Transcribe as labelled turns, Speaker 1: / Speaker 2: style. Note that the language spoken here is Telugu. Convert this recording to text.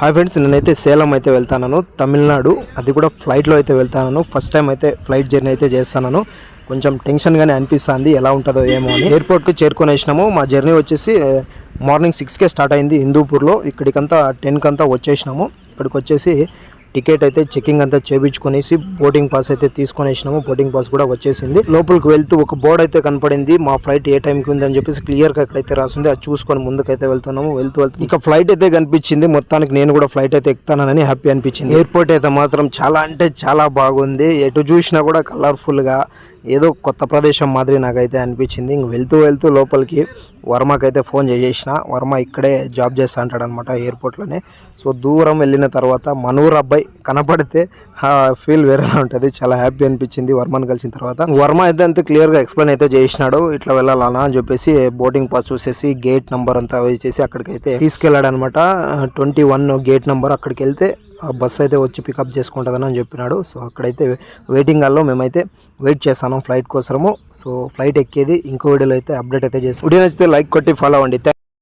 Speaker 1: హాయ్ ఫ్రెండ్స్ నేనైతే సేలం అయితే వెళ్తాను తమిళనాడు. అది కూడా ఫ్లైట్లో అయితే వెళ్తాను ఫస్ట్ టైం అయితే ఫ్లైట్ జర్నీ అయితే చేస్తాను కొంచెం టెన్షన్గానే అనిపిస్తుంది ఎలా ఉంటుందో ఏమో అని. ఎయిర్పోర్ట్కి చేరుకునేసినాము మా జర్నీ వచ్చేసి మార్నింగ్ సిక్స్కే స్టార్ట్ అయింది హిందూపూర్లో. ఇక్కడికంతా టెన్కి అంతా వచ్చేసినాము. ఇక్కడికి వచ్చేసి టికెట్ అయితే చెకింగ్ అంతా చేపించుకొనేసి బోర్డింగ్ పాస్ అయితే తీసుకునేసినాము. బోర్డింగ్ పాస్ కూడా వచ్చేసింది. లోపలికి వెళ్తూ ఒక బోర్డు అయితే కనపడింది. మా ఫ్లైట్ ఏ టైంకి ఉంది అని చెప్పేసి క్లియర్గా అక్కడైతే రాసింది. అది చూసుకొని ముందుకైతే వెళ్తున్నాము. వెళ్తూ వెళ్తూ ఇక ఫ్లైట్ అయితే కనిపించింది. మొత్తానికి నేను కూడా ఫ్లైట్ అయితే ఎక్కుతానని హ్యాపీ అనిపించింది. ఎయిర్పోర్ట్ అయితే మాత్రం చాలా అంటే చాలా బాగుంది. ఎటు చూసినా కూడా కలర్ఫుల్గా ఏదో కొత్త ప్రదేశం మాదిరి నాకైతే అనిపించింది. ఇంక వెళ్తూ వెళ్తూ లోపలికి వర్మకైతే ఫోన్ చేసేసిన. వర్మ ఇక్కడే జాబ్ చేస్తా అంటాడనమాట ఎయిర్పోర్ట్లోనే. సో దూరం వెళ్ళిన తర్వాత మనూర్ అబ్బాయి కనపడితే ఫీల్ వేరేలా ఉంటుంది. చాలా హ్యాపీ అనిపించింది వర్మను కలిసిన తర్వాత. వర్మ అయితే అంత క్లియర్గా ఎక్స్ప్లెయిన్ అయితే చేసినాడు. ఇట్లా వెళ్ళాలనా అని చెప్పేసి బోర్డింగ్ పాస్ చూసేసి గేట్ నెంబర్ అంతా వేసేసి అక్కడికైతే తీసుకెళ్ళాడనమాట. ట్వంటీ వన్ గేట్ నెంబర్ అక్కడికి వెళ్తే ఆ బస్ అయితే వచ్చి పికప్ చేసుకుంటుందని అని చెప్పినాడు. సో అక్కడైతే వెయిటింగ్ హాల్లో మేమైతే వెయిట్ చేస్తాను ఫ్లైట్ కోసము. సో ఫ్లైట్ ఎక్కేది ఇంకో వీడియోలో అయితే అప్డేట్ అయితే చేస్తాం. వీడియో నచ్చితే లైక్ కొట్టి ఫాలో అవ్వండి.